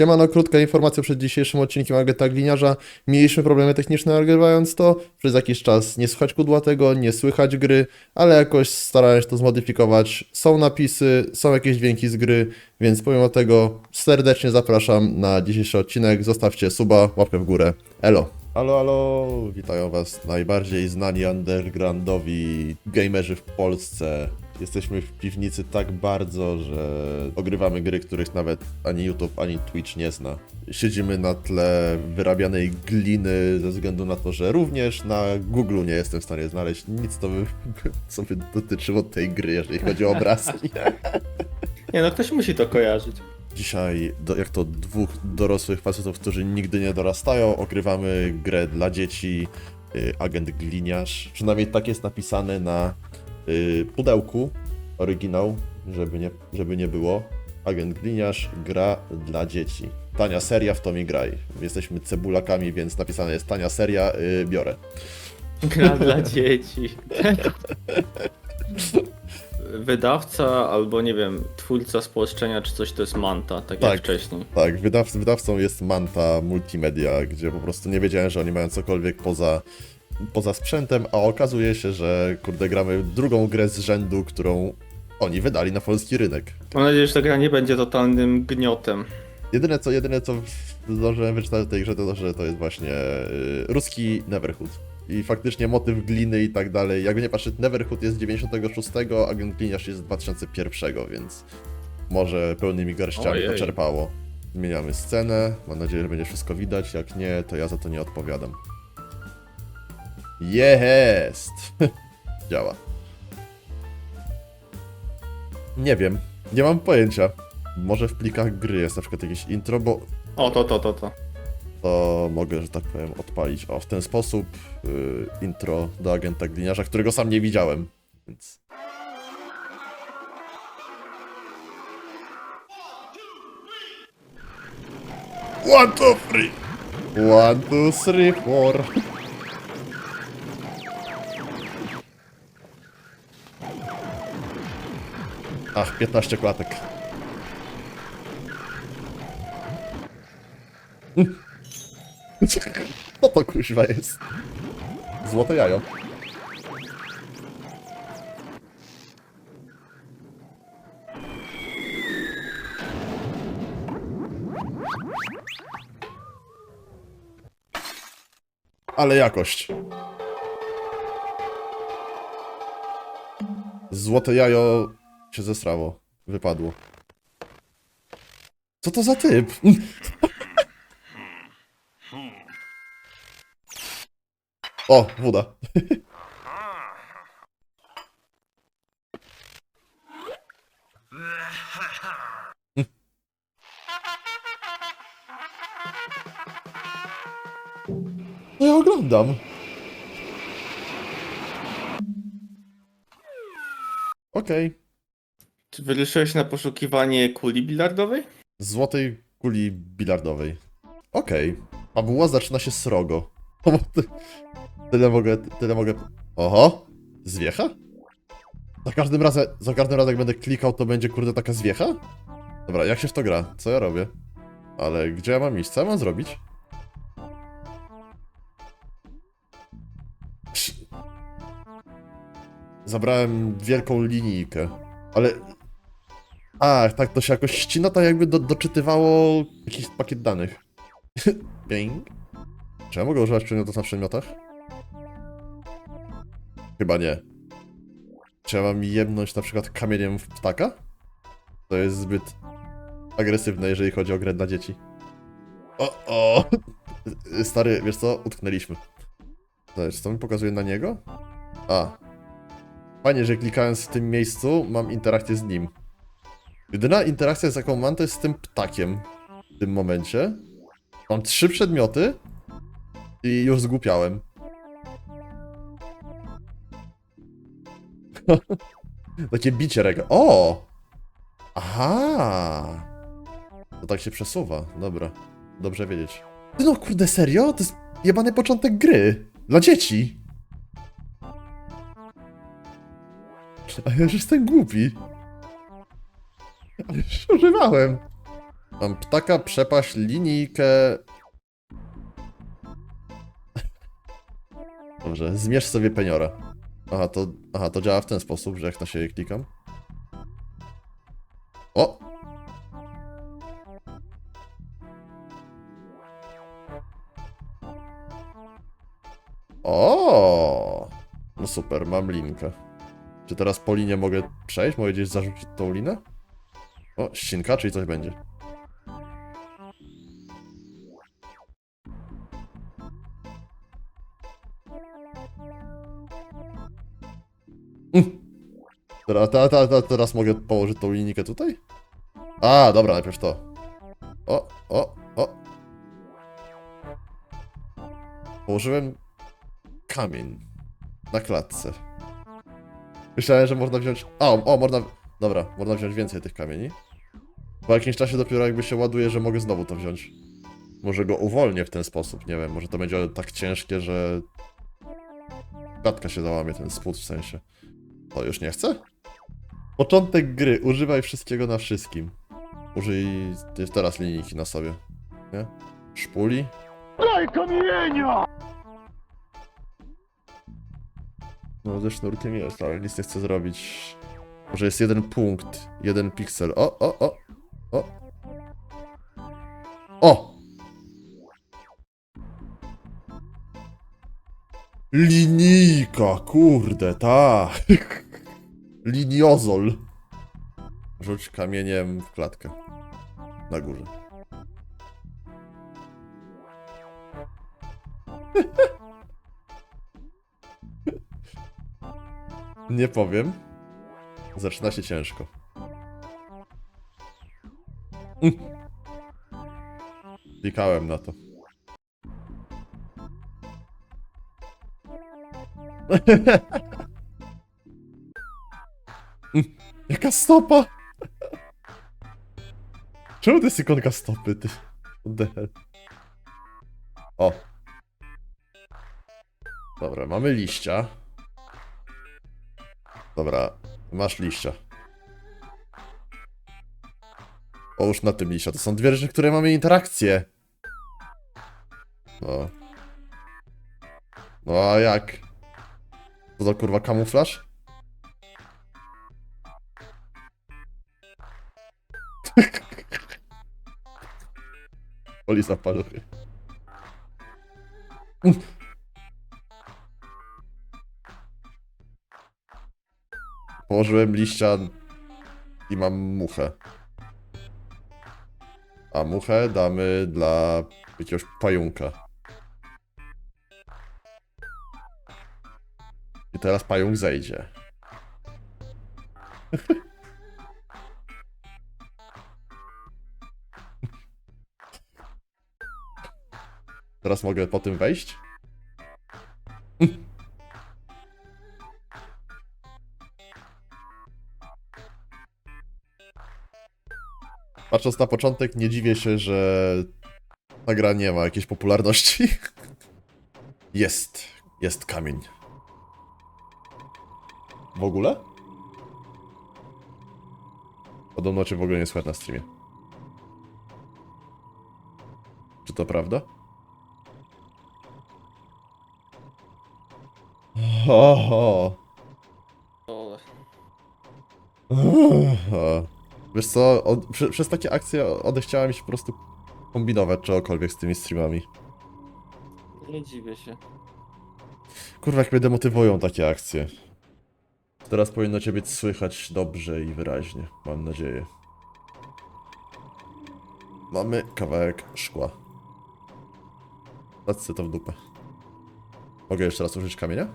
Siemano, krótka informacja przed dzisiejszym odcinkiem Agata Gliniarza. Mieliśmy problemy techniczne nagrywając to. Przez jakiś czas nie słychać kudłatego, nie słychać gry, ale jakoś starałem się to zmodyfikować. Są napisy, są jakieś dźwięki z gry, więc pomimo tego serdecznie zapraszam na dzisiejszy odcinek. Zostawcie suba, łapkę w górę. Elo. Halo, halo, witają was najbardziej znani undergroundowi gamerzy w Polsce. Jesteśmy w piwnicy tak bardzo, że ogrywamy gry, których nawet ani YouTube, ani Twitch nie zna. Siedzimy na tle wyrabianej gliny ze względu na to, że również na Google nie jestem w stanie znaleźć nic, co by, co by dotyczyło tej gry, jeżeli chodzi o obrazki. Nie no, ktoś musi to kojarzyć. Dzisiaj, do, jak to dwóch dorosłych facetów, którzy nigdy nie dorastają, ogrywamy grę dla dzieci y, Agent Gliniarz. Przynajmniej tak jest napisane na y, pudełku, oryginał, żeby nie, żeby nie było. Agent Gliniarz, gra dla dzieci. Tania seria, w to mi graj. Jesteśmy cebulakami, więc napisane jest tania seria, y, biorę. Gra dla dzieci. Wydawca albo nie wiem, twórca spolszczenia czy coś to jest Manta, tak, Tak. jak wcześniej. Tak, wydaw, wydawcą jest Manta Multimedia, gdzie po prostu nie wiedziałem, że oni mają cokolwiek poza, poza sprzętem, a okazuje się, że kurde gramy drugą grę z rzędu, którą oni wydali na polski rynek. Mam nadzieję, że ta gra nie będzie totalnym gniotem. Jedyne co, jedyne co zdążyłem wyczytać w tej grze to że to jest właśnie y, ruski Neverhood. I faktycznie motyw gliny i tak dalej. Jakby nie patrzeć, Neverhood jest z 96, a Gliniarz jest z 2001, więc może pełnymi garściami Ojej. to czerpało. Zmieniamy scenę, mam nadzieję, że będzie wszystko widać. Jak nie, to ja za to nie odpowiadam. Jest! Działa. Nie wiem, nie mam pojęcia. Może w plikach gry jest na przykład jakieś intro, bo O, to, to, to, to. to mogę, że tak powiem, odpalić. O, w ten sposób y, intro do agenta gliniarza, którego sam nie widziałem. Więc. One, two, three. One, two, three, four. Ach, 15 klatek. Co to kuźwa jest? Złote jajo. Ale jakość. Złote jajo się zesrało. Wypadło. Co to za typ? O, woda. No ja oglądam. Okej. Czy wyruszyłeś na poszukiwanie kuli bilardowej? Złotej kuli bilardowej. Okej. Fabuła zaczyna się srogo. Tyle mogę, tyle mogę... Oho! Zwiecha? Za każdym razem, za każdym razem jak będę klikał, to będzie kurde taka zwiecha? Dobra, jak się w to gra? Co ja robię? Ale gdzie ja mam iść? Co ja mam zrobić? Zabrałem wielką linijkę, ale... A, tak to się jakoś ścina, tak jakby do, doczytywało jakiś pakiet danych. Bing. Czy ja mogę używać przedmiotów na przedmiotach? Chyba nie. Czy ja mam jemnąć na przykład kamieniem w ptaka? To jest zbyt agresywne, jeżeli chodzi o grę dla dzieci. O, o! Stary, wiesz co? Utknęliśmy. Zobacz, co mi pokazuje na niego? A. Fajnie, że klikając w tym miejscu mam interakcję z nim. Jedyna interakcja, z jaką mam, to jest z tym ptakiem. W tym momencie. Mam trzy przedmioty i już zgłupiałem. Takie bicie rega. O! Aha! To tak się przesuwa. Dobra. Dobrze wiedzieć. No kurde, serio? To jest jebany początek gry. Dla dzieci. A ja już jestem głupi. Już używałem. Mam ptaka, przepaść, linijkę. Dobrze, zmierz sobie peniora. Aha, to, aha, to działa w ten sposób, że jak na siebie klikam. O! O! No super, mam linkę. Czy teraz po linie mogę przejść? Mogę gdzieś zarzucić tą linę? O, ścinka, czyli coś będzie. Mm. Teraz, ta, ta, ta, teraz mogę położyć tą linijkę tutaj? A, dobra, najpierw to. O, o, o. Położyłem kamień na klatce. Myślałem, że można wziąć. O, o, można. Dobra, można wziąć więcej tych kamieni. Po jakimś czasie dopiero jakby się ładuje, że mogę znowu to wziąć. Może go uwolnię w ten sposób, nie wiem, może to będzie tak ciężkie, że... Klatka się załamie, ten spód w sensie. To już nie chcę? Początek gry, używaj wszystkiego na wszystkim. Użyj teraz linijki na sobie. Nie? Szpuli. Daj kamienia! No ze sznurkiem jest, ale nic nie chcę zrobić. Może jest jeden punkt, jeden piksel. O, o, o, o. O! Linijka, kurde, tak. Liniozol. Rzuć kamieniem w klatkę. Na górze. Nie powiem. Zaczyna się ciężko. Klikałem na to. Jaka stopa? Czemu to jest ikonka stopy, ty? What the hell? O. Dobra, mamy liścia. Dobra, masz liścia. Połóż na tym liścia. To są dwie rzeczy, które mamy interakcję. No. No a jak? To za kurwa kamuflaż? Polisa paluchy. Położyłem liścia i mam muchę. A muchę damy dla jakiegoś pająka. I teraz pająk zejdzie. Teraz mogę po tym wejść? Patrząc na początek, nie dziwię się, że ta gra nie ma jakiejś popularności. Jest. Jest kamień. W ogóle? Podobno cię w ogóle nie słychać na streamie. Czy to prawda? Oho. O, Aha. Wiesz co, od, przy, przez takie akcje odechciała mi się po prostu kombinować czegokolwiek z tymi streamami. nie dziwię się. Kurwa, jak mnie demotywują takie akcje. Teraz powinno cię być słychać dobrze i wyraźnie, mam nadzieję. Mamy kawałek szkła. Dać to w dupę. Mogę jeszcze raz użyć kamienia?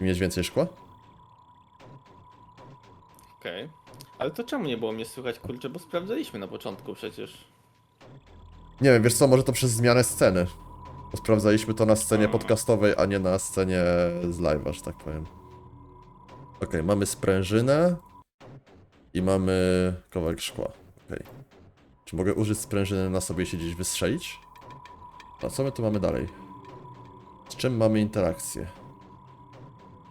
I mieć więcej szkła? Okej. Ale to czemu nie było mnie słychać, kurczę, bo sprawdzaliśmy na początku przecież. Nie wiem, wiesz co, może to przez zmianę sceny. Bo sprawdzaliśmy to na scenie A. podcastowej, a nie na scenie z live'a, że tak powiem. Okej, mamy sprężynę i mamy kawałek szkła. Okej. Czy mogę użyć sprężyny na sobie i się gdzieś wystrzelić? A co my tu mamy dalej? Z czym mamy interakcję?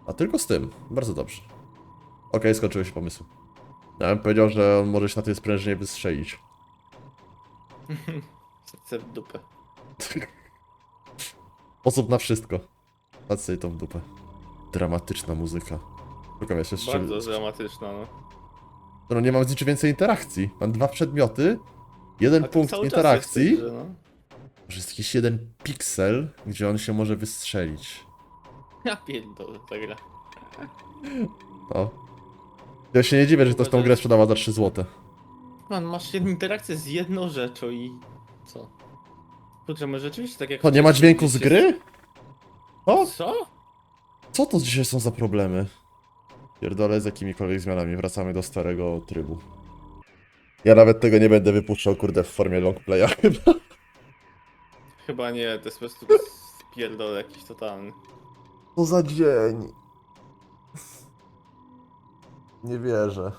A tylko z tym. Bardzo dobrze. Okej, skończyły się pomysły. Ja bym powiedział, że on może się na tej sprężynie wystrzelić. Chcę w dupę. Sposób na wszystko. Patrz sobie to w dupę. Dramatyczna muzyka. Szukam jeszcze czym... Bardzo dramatyczna, no. No nie mam z niczym więcej interakcji. Mam dwa przedmioty, jeden A punkt interakcji. jest, że no. Może jest jakiś jeden piksel, gdzie on się może wystrzelić. Ja pierdolę ta gra. No. Ja się nie dziwię, że ktoś tą grę sprzedała za 3 zł. Man, masz jedną interakcję z jedną rzeczą i... Co? Kurczę, może rzeczywiście tak jak... To nie ma dźwięku z gry? O, Co? co to dzisiaj są za problemy? Pierdolę z jakimikolwiek zmianami, wracamy do starego trybu. Ja nawet tego nie będę wypuszczał, kurde, w formie longplaya chyba. Chyba nie, to jest po prostu pierdol jakiś totalny. Co za dzień. Nie wierzę.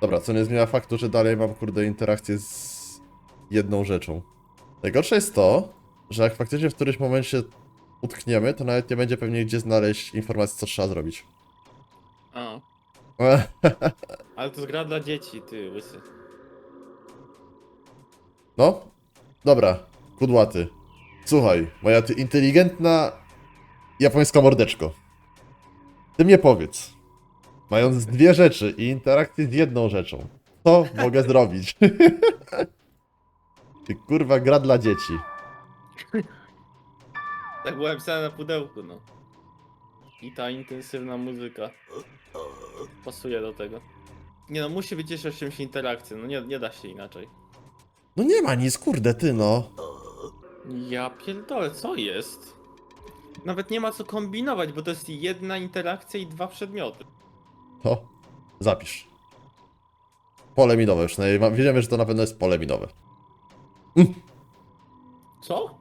Dobra, co nie zmienia faktu, że dalej mam kurde interakcję z jedną rzeczą. Najgorsze jest to, że jak faktycznie w którymś momencie utkniemy, to nawet nie będzie pewnie gdzie znaleźć informacji, co trzeba zrobić. A, ale to jest gra dla dzieci, ty łysy. No, dobra, kudłaty. Słuchaj, moja ty inteligentna japońska mordeczko. Ty mnie powiedz, mając dwie rzeczy i interakcję z jedną rzeczą, co mogę zrobić? Ty kurwa gra dla dzieci. Tak było napisane na pudełku, no. I ta intensywna muzyka. Pasuje do tego. Nie no, musi być jeszcze czymś interakcja, no nie, nie da się inaczej. No nie ma nic, kurde, ty no. Ja pierdolę, co jest? Nawet nie ma co kombinować, bo to jest jedna interakcja i dwa przedmioty. O, zapisz. Pole minowe już, no, wiedziemy, że to na pewno jest pole minowe. Co?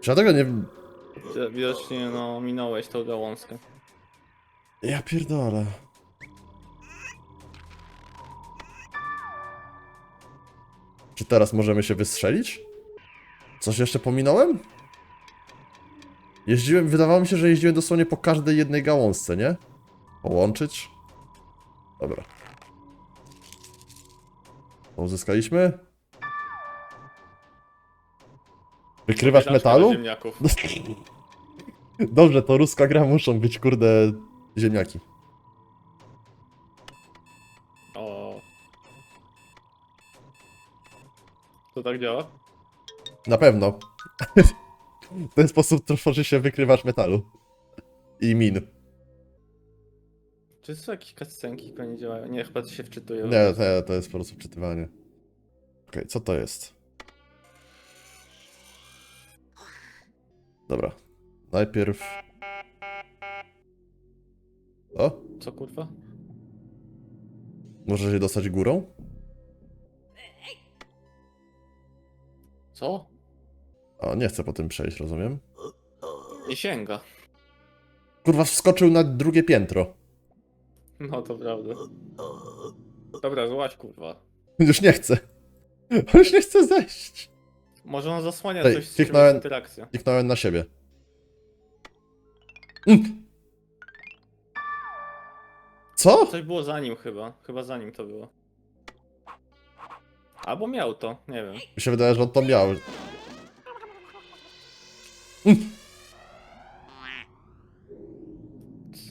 Czy ja tego nie... Widocznie no, minąłeś tą gałązkę. Ja pierdolę. Czy teraz możemy się wystrzelić? Coś jeszcze pominąłem? Jeździłem, wydawało mi się, że jeździłem dosłownie po każdej jednej gałązce, nie? Połączyć? Dobra. To Uzyskaliśmy? Wykrywasz Biedaczka do metalu? ziemniaków. Dobrze, to ruska gra muszą być, kurde, ziemniaki. O. To tak działa? Na pewno. w ten sposób tworzy się wykrywacz metalu. I min. Czy są jakieś cutscenki, które nie działają? Nie, chyba to się wczytuje. Nie, to, to jest po prostu czytywanie. Okej, co to jest? Dobra. Najpierw... O? Co kurwa? Może się dostać górą? Co? O, nie chcę po tym przejść, rozumiem. Nie sięga. Kurwa, wskoczył na drugie piętro. No to prawda. Dobra, złaś kurwa. Już nie chcę. Już nie chce zejść. Może on zasłania Ej, coś, z czym kliknąłem- jest interakcja. Kliknąłem na siebie. Mm. Co? Coś było za nim chyba. Chyba za nim to było. Albo miał to, nie wiem. Mi się wydaje, że on to miał.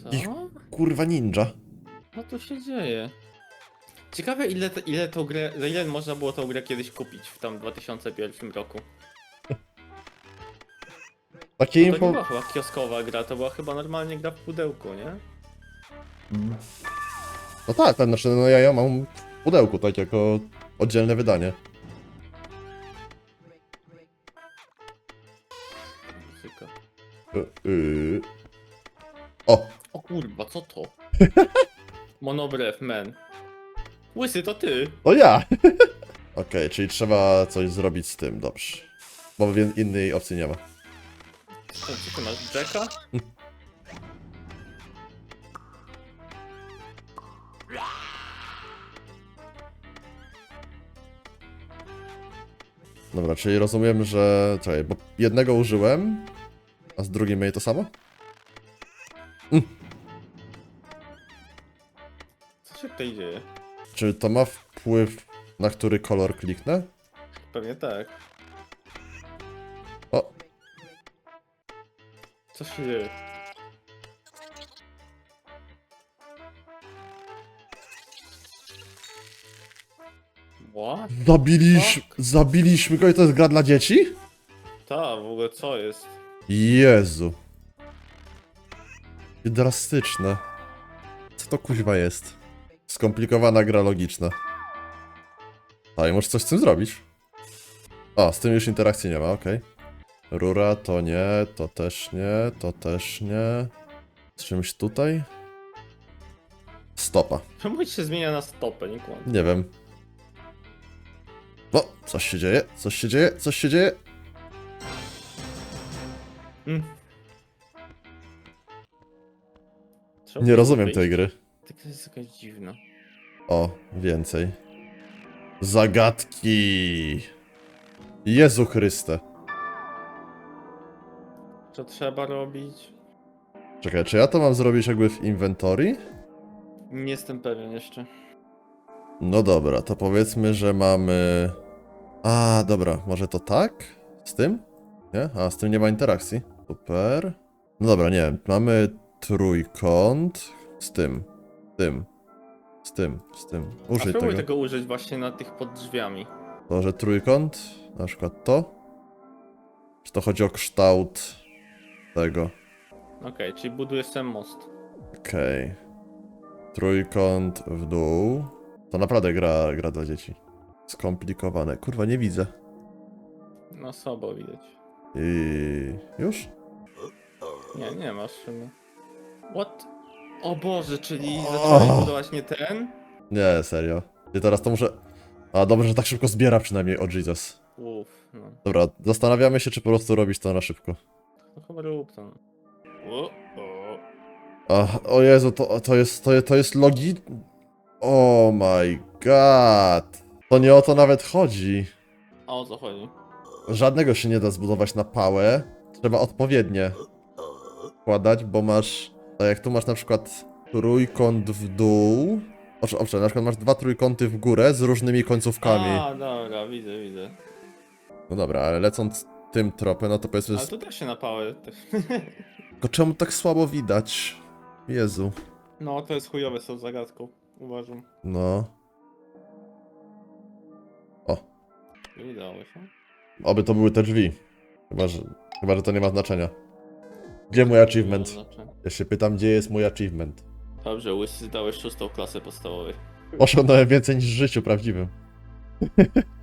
Co? Ich- Kurwa ninja. Co tu się dzieje? Ciekawe ile, te, ile tą grę, za ile można było tą grę kiedyś kupić w tam 2001 roku. Takie To nie info... była chyba kioskowa gra, to była chyba normalnie gra w pudełku, nie? No tak, tak, znaczy no ja ją mam w pudełku, tak jako oddzielne wydanie. Co to? Monobrew, man. Łysy, to ty! to ja! Okej, czyli trzeba coś zrobić z tym, dobrze. Bo wie- innej opcji nie ma. Co, co ty masz, Jacka? Dobra, czyli rozumiem, że... Czekaj, bo jednego użyłem, a z drugim mieli to samo? Mm. Tutaj dzieje. Czy to ma wpływ na który kolor kliknę? Pewnie tak. O, Co się dzieje? What? zabiliśmy, zabiliśmy go i to jest gra dla dzieci? Ta, w ogóle co jest? Jezu. Jakie Drastyczne. Co to kuźwa jest? Skomplikowana gra logiczna. A i możesz coś z tym zrobić? O, z tym już interakcji nie ma, okej. Rura to nie, to też nie, to też nie. Z czymś tutaj? Stopa. Czemu się zmienia na stopę, nie kłam. Nie wiem. O, coś się dzieje, coś się dzieje, coś się dzieje. Mm. Trzeba Nie rozumiem wyjść. tej gry. Tak to jest jakaś dziwna. O, więcej. Zagadki. Jezu Chryste. Co trzeba robić? Czekaj, czy ja to mam zrobić jakby w inwentory? Nie jestem pewien jeszcze. No dobra, to powiedzmy, że mamy... A, dobra, może to tak? Z tym? Nie? A, z tym nie ma interakcji. Super. No dobra, nie, mamy trójkąt z tym, tym, z tym, z tym. A Użyj spróbuj tego. tego użyć właśnie na tych pod drzwiami. To, że trójkąt, na przykład to? Czy to chodzi o kształt tego? Okej, czyli budujesz ten most. Okej. Trójkąt w dół. To naprawdę gra, gra dla dzieci. Skomplikowane. Kurwa, nie widzę. No słabo widać. I już? Nie, nie masz. What? O Boże, czyli zacząłeś budować nie ten? Nie, serio. I teraz to muszę... A dobrze, że tak szybko zbiera przynajmniej, o Jesus. Uff, no. Dobra, zastanawiamy się, czy po prostu robić to na szybko. To chyba rób to. no. O, o. Ach, o Jezu, to, to jest, to, to jest logi... Oh my god. To nie o to nawet chodzi. A o co chodzi? Żadnego się nie da zbudować na pałę. Trzeba odpowiednie wkładać, bo masz. Tak jak tu masz na przykład trójkąt w dół. Oczy, na przykład masz dwa trójkąty w górę z różnymi końcówkami. A, dobra, widzę, widzę. No dobra, ale lecąc tym tropem, no to powiedzmy. Ale tu też się napały. Tylko czemu tak słabo widać? Jezu. No, to jest chujowe z tą zagadką. Uważam. No. O, Nie udało się. oby to były te drzwi. Chyba, że, chyba, że to nie ma znaczenia. Gdzie mój achievement? Znaczy. Ja się pytam, gdzie jest mój achievement. Dobrze, łysy zdałeś szóstą klasę podstawowej. Osiągnąłem więcej niż w życiu prawdziwym.